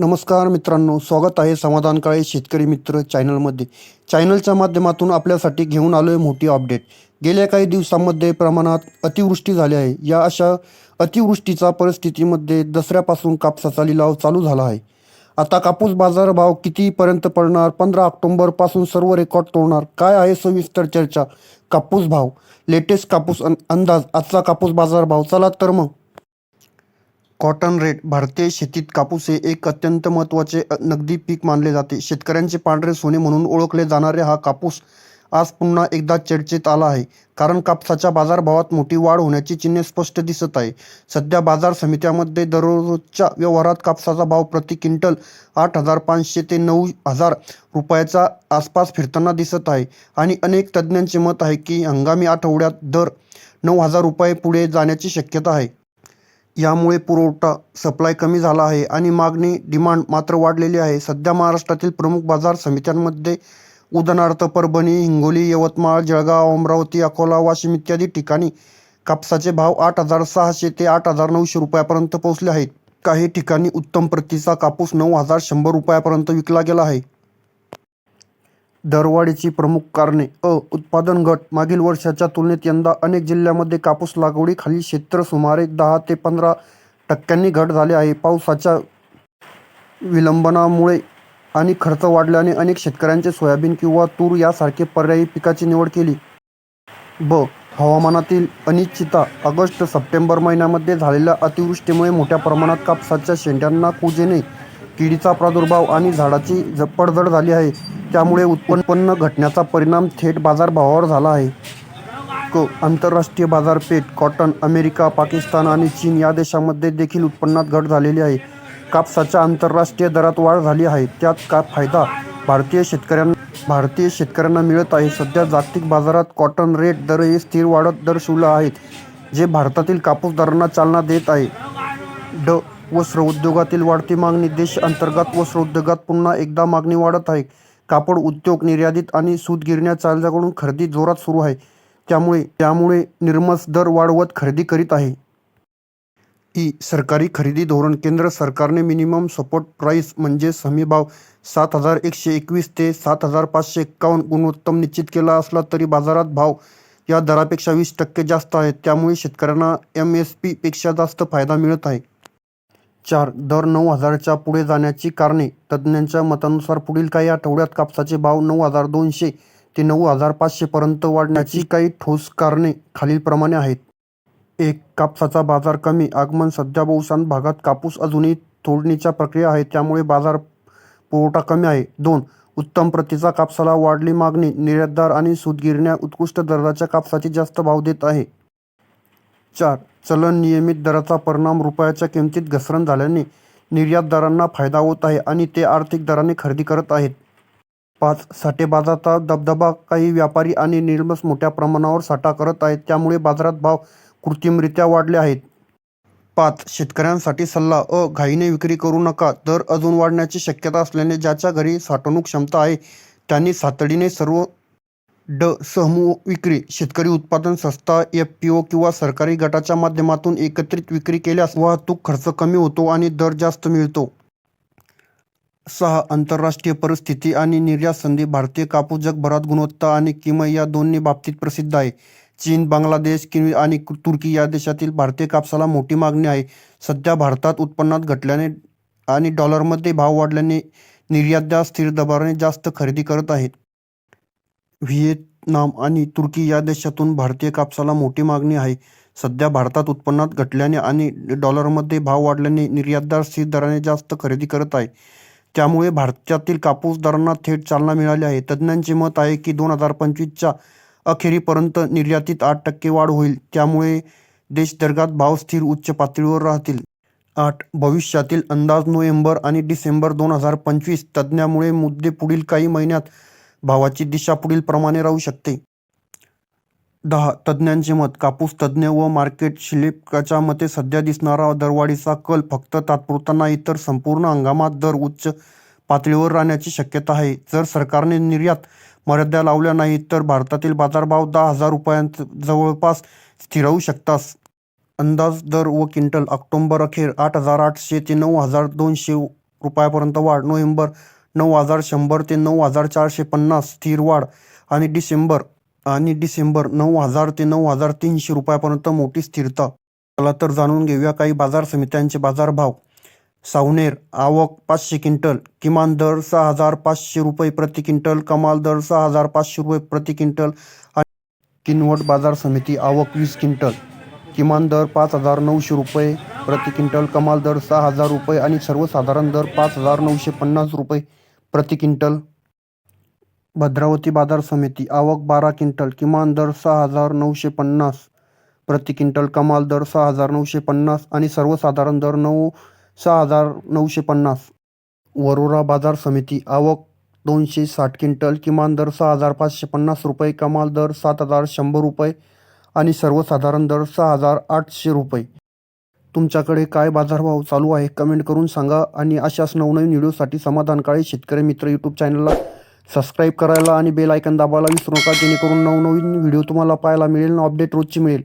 नमस्कार मित्रांनो स्वागत आहे समाधान काळे शेतकरी मित्र चॅनलमध्ये. चॅनलच्या माध्यमातून आपल्यासाठी घेऊन आलो आहे मोठी अपडेट. गेल्या काही दिवसांमध्ये प्रमाणात अतिवृष्टी झाली आहे. या अशा अतिवृष्टीचा परिस्थितीमध्ये दसऱ्यापासून कापसाचा लिलाव चालू झाला आहे. आता कापूस बाजार भाव कितीपर्यंत पडणार? पंधरा ऑक्टोंबरपासून सर्व रेकॉर्ड तोडणार? काय आहे सविस्तर चर्चा? कापूस भाव. लेटेस्ट कापूस अं- अंदाज. आजचा कापूस बाजार भाव चला तर मग. कॉटन रेट भारतीय शेतीत कापूस हे एक अत्यंत महत्त्वाचे नगदी पीक मानले जाते. शेतकऱ्यांचे पांढरे सोने म्हणून ओळखले जाणारे हा कापूस आज पुन्हा एकदा चर्चेत आला आहे. कारण कापसाच्या बाजारभावात मोठी वाढ होण्याची चिन्हे स्पष्ट दिसत आहे. सध्या बाजार समित्यामध्ये दररोजच्या व्यवहारात कापसाचा भाव प्रति क्विंटल आठ हजार पाचशे ते नऊ हजार रुपयाचा आसपास फिरताना दिसत आहे. आणि अनेक तज्ज्ञांचे मत आहे की हंगामी आठवड्यात दर नऊ हजार रुपये पुढे जाण्याची शक्यता आहे. यामुळे पुरवठा सप्लाय कमी झाला आहे आणि मागणी डिमांड मात्र वाढलेली आहे. सध्या महाराष्ट्रातील प्रमुख बाजार समित्यांमध्ये उदाहरणार्थ परभणी हिंगोली यवतमाळ जळगाव अमरावती अकोला वाशिम इत्यादी ठिकाणी कापसाचे भाव आठ हजार सहाशे ते आठ हजार नऊशे रुपयापर्यंत पोहोचले आहेत. काही ठिकाणी उत्तम प्रतीचा कापूस नऊ हजार शंभर रुपयापर्यंत विकला गेला आहे. दरवाढीची प्रमुख कारणे अ उत्पादन घट. मागील वर्षाच्या तुलनेत यंदा अनेक जिल्ह्यांमध्ये कापूस लागवडीखाली क्षेत्र सुमारे दहा ते पंधरा टक्क्यांनी घट झाले आहे. पावसाच्या विलंबनामुळे आणि खर्च वाढल्याने अनेक शेतकऱ्यांचे सोयाबीन किंवा तूर यासारखे पर्यायी पिकाची निवड केली. ब हवामानातील अनिश्चितता. ऑगस्ट सप्टेंबर महिन्यामध्ये झालेल्या अतिवृष्टीमुळे मोठ्या प्रमाणात कापसाच्या शेंड्यांना कुजेने किडीचा प्रादुर्भाव आणि झाडाची ज- पडझड झाली आहे. त्यामुळे उत्पन्न घटण्याचा परिणाम थेट बाजारभावावर झाला आहे. क आंतरराष्ट्रीय बाजारपेठ कॉटन अमेरिका पाकिस्तान आणि चीन या देशांमध्ये देखील उत्पन्नात घट झालेली आहे. कापसाच्या आंतरराष्ट्रीय दरात वाढ झाली आहे. त्यात का फायदा? भारतीय शेतकऱ्यांना भारतीय शेतकऱ्यांना मिळत आहे. सध्या जागतिक बाजारात कॉटन रेट दरही स्थिर वाढत दर्शवलं आहेत जे भारतातील कापूस दरांना चालना देत आहे. ड वस्त्र उद्योगातील वाढती मागणी देश अंतर्गत वस्त्र उद्योगात पुन्हा एकदा मागणी वाढत आहे. कापड उद्योग निर्यातीत आणि सूतगिरण्या चालकाकडून खरेदी जोरात सुरू आहे. त्यामुळे त्यामुळे निर्मस दर वाढवत खरेदी करीत आहे. ई सरकारी खरेदी धोरण केंद्र सरकारने मिनिमम सपोर्ट प्राईस म्हणजे हमीभाव सात हजार एकशे एकवीस ते सात हजार पाचशे एक्कावन्न गुणोत्तम निश्चित केला असला तरी बाजारात भाव या दरापेक्षा वीस टक्के जास्त आहेत. त्यामुळे शेतकऱ्यांना एम एस पीपेक्षा जास्त फायदा मिळत आहे. चार दर नऊ हजारच्या पुढे जाण्याची कारणे. तज्ज्ञांच्या मतानुसार पुढील काही आठवड्यात कापसाचे भाव नऊ हजार दोनशे ते नऊ हजार पाचशे पर्यंत वाढण्याची काही ठोस कारणे खालीलप्रमाणे आहेत. एक कापसाचा बाजार कमी. आगमन सध्या बहुशांत भागात कापूस अजूनही तोडणीच्या प्रक्रिया आहे त्यामुळे बाजार पुरवठा कमी आहे. दोन उत्तम प्रतीचा कापसाला वाढली मागणी. निर्यातदार आणि सूतगिरण्या उत्कृष्ट दर्जाच्या कापसाचे जास्त भाव देत आहे. चार चलन नियमित दराचा परिणाम रुपयाच्या किमतीत घसरण झाल्याने निर्यातदारांना फायदा होत आहे आणि ते आर्थिक दराने खरेदी करत आहेत. पाच साठेबाजाचा दबदबा काही व्यापारी आणि निर्मस मोठ्या प्रमाणावर साठा करत आहेत त्यामुळे बाजारात भाव कृत्रिमरित्या वाढले आहेत. पाच शेतकऱ्यांसाठी सल्ला अ घाईने विक्री करू नका दर अजून वाढण्याची शक्यता असल्याने ज्याच्या घरी साठवणूक क्षमता आहे त्यांनी सातडीने सर्व ड समूह विक्री शेतकरी उत्पादन संस्था एफ पी ओ किंवा सरकारी गटाच्या माध्यमातून एकत्रित विक्री केल्यास वाहतूक खर्च कमी होतो आणि दर जास्त मिळतो. सहा आंतरराष्ट्रीय परिस्थिती आणि निर्यात संधी भारतीय कापूस जगभरात गुणवत्ता आणि किमय या दोन्ही बाबतीत प्रसिद्ध आहे. चीन बांगलादेश किवी आणि तुर्की या देशातील भारतीय कापसाला मोठी मागणी आहे. सध्या भारतात उत्पन्नात घटल्याने आणि डॉलरमध्ये भाव वाढल्याने निर्यातदार स्थिर दराने जास्त खरेदी करत आहेत. व्हिएतनाम आणि तुर्की या देशातून भारतीय कापसाला मोठी मागणी आहे. सध्या भारतात उत्पन्नात घटल्याने आणि डॉलरमध्ये भाव वाढल्याने निर्यातदार स्थिर दराने जास्त खरेदी करत आहे. त्यामुळे भारतातील कापूस दरांना थेट चालना मिळाली आहे. तज्ज्ञांचे मत आहे की दोन हजार पंचवीसच्या अखेरीपर्यंत निर्यातीत आठ टक्के वाढ होईल. त्यामुळे देशदर्गात भाव स्थिर उच्च पातळीवर राहतील. आठ. भविष्यातील अंदाज नोव्हेंबर आणि डिसेंबर दोन हजार पंचवीस तज्ज्ञामुळे मुद्दे पुढील काही महिन्यात भावाची दिशा पुढील प्रमाणे राहू शकते. दहा. तज्ज्ञांचे मत. कापूस तज्ज्ञ व मार्केट शिल्पकाच्या मते सध्या दिसणारा दरवाढीचा कल फक्त तात्पुरता नाही तर संपूर्ण हंगामात दर उच्च पातळीवर राहण्याची शक्यता आहे. जर सरकारने निर्यात मर्यादा लावल्या नाहीत तर भारतातील बाजारभाव दहा हजार रुपयांत जवळपास स्थिरावू शकतात. अंदाज दर व क्विंटल ऑक्टोंबर अखेर आठ हजार आठशे ते नऊ हजार दोनशे रुपयापर्यंत वाढ. नोव्हेंबर नऊ हजार शंभर ते नऊ हजार चारशे पन्नास स्थिर वाढ आणि डिसेंबर आणि डिसेंबर नऊ हजार ते नऊ हजार तीनशे रुपयापर्यंत मोठी स्थिरता. चला तर जाणून घेऊया काही बाजार समित्यांचे बाजारभाव सावनेर आवक पाचशे क्विंटल किमान दर सहा हजार पाचशे रुपये प्रति क्विंटल कमाल दर सहा हजार पाचशे रुपये प्रति क्विंटल आणि किनवट बाजार समिती आवक वीस क्विंटल किमान दर पाच हजार नऊशे रुपये प्रति क्विंटल कमाल दर सहा हजार रुपये आणि सर्वसाधारण दर पाच हजार नऊशे पन्नास रुपये प्रति क्विंटल. भद्रावती बाजार समिती आवक बारा क्विंटल किमान दर सहा हजार नऊशे पन्नास प्रति क्विंटल कमाल दर सहा हजार नऊशे पन्नास आणि सर्वसाधारण दर नऊ सहा हजार नऊशे पन्नास. वरोरा बाजार समिती आवक दोनशे साठ क्विंटल किमान दर सहा हजार पाचशे पन्नास रुपये कमाल दर सात हजार शंभर रुपये आणि सर्वसाधारण दर सहा हजार आठशे रुपये. तुमच्याकडे काय बाजारभाव चालू आहे कमेंट करून सांगा आणि अशाच नवनवीन व्हिडिओसाठी समाधान काळे शेतकरी मित्र यूट्यूब चॅनलला सबस्क्राईब करायला आणि बेल आयकन दाबायला विसरू नका जेणेकरून नवनवीन व्हिडिओ तुम्हाला पाहायला मिळेल आणि अपडेट रोजची मिळेल.